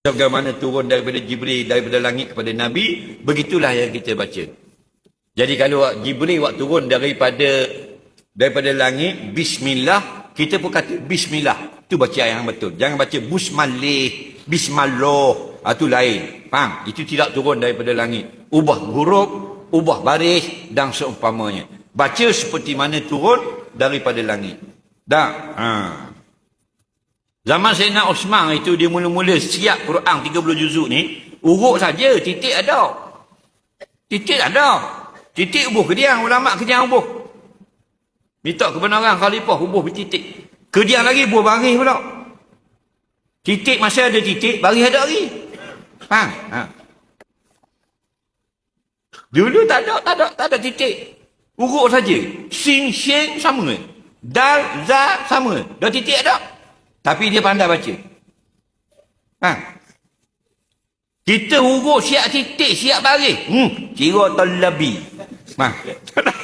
Bagaimana turun daripada Jibril daripada langit kepada Nabi, begitulah yang kita baca. Jadi kalau Jibril waktu turun daripada daripada langit, Bismillah, kita pun kata Bismillah. Itu baca yang betul. Jangan baca Busmalih, Bismallah. Itu lain. Faham? Itu tidak turun daripada langit. Ubah huruf, ubah baris dan seumpamanya. Baca seperti mana turun daripada langit. Dah. Ha. Zaman Sayyidina Osman itu dia mula-mula siap Quran 30 juzuk ni, urut saja, titik ada. Titik ada. Titik ubuh kediang, ulama kediang ubuh. Minta kebenaran khalifah ubuh bertitik. Kediang lagi buah baris pula. Titik masih ada titik, baris ada lagi. Faham? Ha. Dulu tak ada, tak ada, tak ada titik. Urut saja. Sin, shin sama. Dal, za sama. Dah titik ada. Tapi dia pandai baca. Ha. Kita huruf siap titik, siap baris. Hmm, kira talabi. Ha.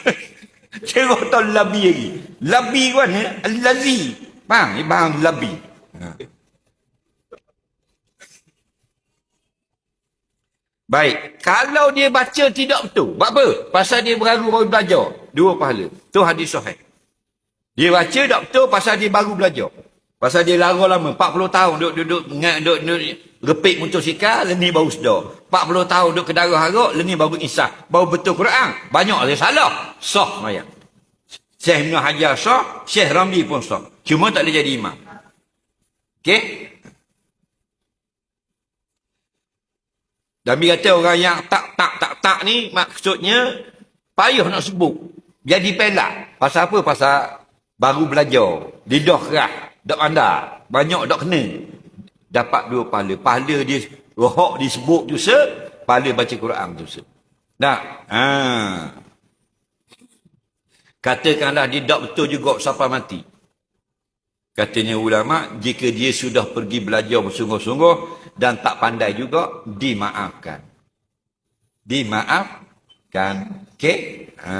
kira talabi lagi. Labi kan? Al-lazi. Faham? Ni faham labi. Ha. Baik, kalau dia baca tidak betul, buat apa? Pasal dia baru baru belajar. Dua pahala. Tu hadis sahih. Dia baca tak betul pasal dia baru belajar. Pasal dia lara lama, 40 tahun duduk duduk duduk, duduk, duduk repik motosikal, leni baru sedar. 40 tahun duduk kedara harap, leni baru insah. Baru betul Quran. Banyak dia salah. Sah mayat. Syekh Ibn Hajar sah, Syekh Ramli pun sah. Cuma tak boleh jadi imam. Okey? Dan dia kata orang yang tak tak tak tak ni maksudnya payah nak sebut. Jadi pelak. Pasal apa? Pasal baru belajar. Lidah keras. Tak pandai. Banyak tak kena. Dapat dua pahala. Pahala dia rohok disebut tu se. Pahala baca Quran tu se. Tak? Ha. Katakanlah dia tak betul juga sampai mati. Katanya ulama, jika dia sudah pergi belajar bersungguh-sungguh dan tak pandai juga, dimaafkan. Dimaafkan. Okey? Ha.